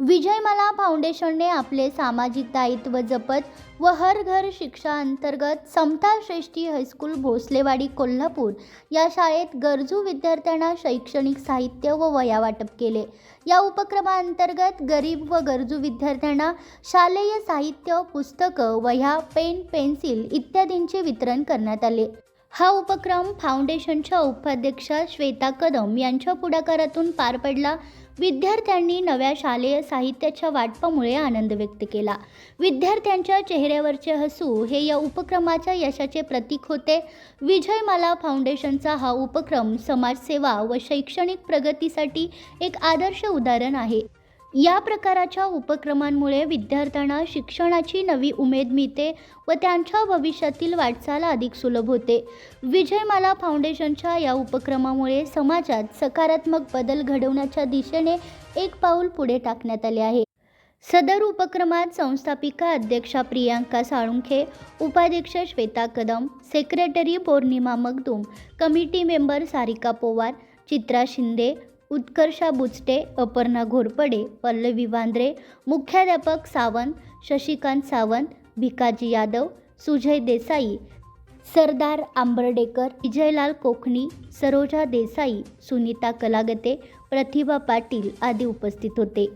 विजयमाला फाउंडेशनने आपले सामाजिक दायित्व जपत व हर घर शिक्षा अंतर्गत समता श्रेष्ठी हायस्कूल भोसलेवाडी कोल्हापूर या शाळेत गरजू विद्यार्थ्यांना शैक्षणिक साहित्य व वया वाटप केले. या उपक्रमाअंतर्गत गरीब व गरजू विद्यार्थ्यांना शालेय साहित्य पुस्तकं वह्या पेन पेन्सिल इत्यादींचे वितरण करण्यात आले. हा उपक्रम फाउंडेशनच्या उपाध्यक्षा श्वेता कदम यांच्या पुढाकारातून पार पडला. विद्यार्थ्यांनी नव्या शालेय साहित्याच्या वाटपामुळे आनंद व्यक्त केला. विद्यार्थ्यांच्या चेहऱ्यावरचे हसू हे या उपक्रमाच्या यशाचे प्रतीक होते. विजयमाला फाउंडेशनचा हा उपक्रम समाजसेवा व शैक्षणिक प्रगतीसाठी एक आदर्श उदाहरण आहे. या प्रकाराच्या उपक्रमांमुळे विद्यार्थ्यांना शिक्षणाची नवी उमेद मिळते व त्यांच्या भविष्यातील वाटचाल अधिक सुलभ होते. विजयमाला फाउंडेशनच्या या उपक्रमामुळे समाजात सकारात्मक बदल घडवण्याच्या दिशेने एक पाऊल पुढे टाकण्यात आले आहे. सदर उपक्रमात संस्थापिका अध्यक्षा प्रियांका साळुंखे उपाध्यक्ष Shweta Kadam secretary Pournima Magdum committee member Sarika Powar Chitra Shinde Utkarsha Buchate Aparna Ghorpade Pallavi Wandre मुख्याध्यापक सावंत शशिकांत सावंत भिकाजी यादव सुजय देसाई सरदार आंबर्डेकर विजयलाल कोकणी सरोजा देसाई सुनीता कलागते प्रतिभा पाटील आदी उपस्थित होते.